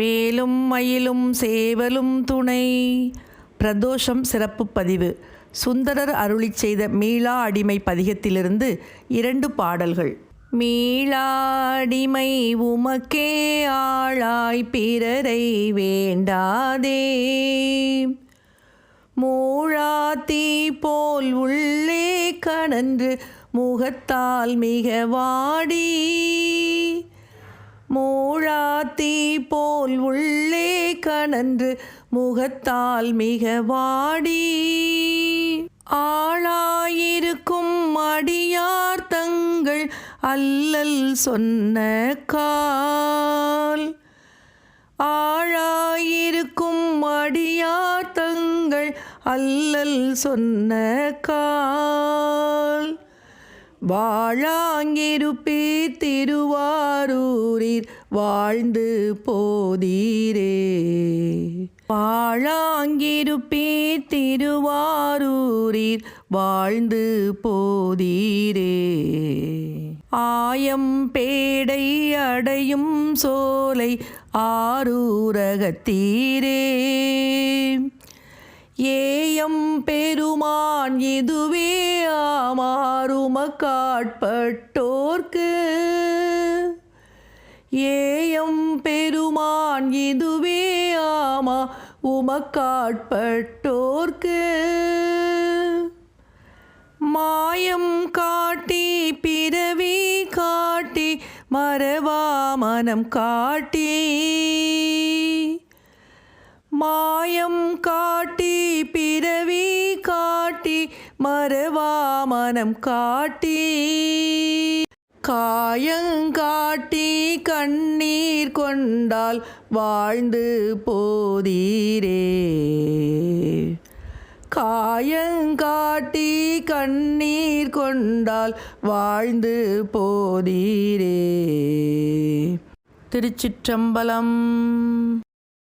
வேலும் மயிலும் சேவலும் துணை. பிரதோஷம் சிறப்பு பதிவு. சுந்தரர் அருளிச் செய்த மீளா அடிமை பதிகத்திலிருந்து இரண்டு பாடல்கள். மீளாடிமை உமக்கே ஆளாய் பிறரை வேண்டாதே. மூழாத்தீ போல் உள்ளே கணன்று முகத்தால் மிக வாடி. மூழாத்தீ போல் உள்ளே கணன்று முகத்தால் மிக வாடி. ஆளாயிருக்கும் அடியார் தங்கள் அல்லல் சொன்ன கால். ஆழாயிருக்கும் அடியார் தங்கள் அல்லல் சொன்ன கால். வாழாங்கிருப்பே திருவாரூரில் வாழ்ந்து போதீரே. வாழாங்கிருப்பே திருவாரூரில் வாழ்ந்து போதீரே. ஆயம் பேடை அடையும் சோலை ஆரூரகத்தீரே. ஏயம் பெருமா பெருமான் இதுவே ஆமாறுமக்காட்பட்டோர்க்கு ஏயம் பெருமான் இதுவே ஆமா உமக்காட்பட்டோர்க்கு மாயம் காட்டி பிறவி காட்டி மறவா மனம் காட்டி. மாயம் காட்டி பிறவி காட்டி மறவா மனம் காட்டி. காயங்காட்டி கண்ணீர் கொண்டால் வாழ்ந்து போதீரே. காயங்காட்டி கண்ணீர் கொண்டால் வாழ்ந்து போதீரே. திருச்சிற்றம்பலம்.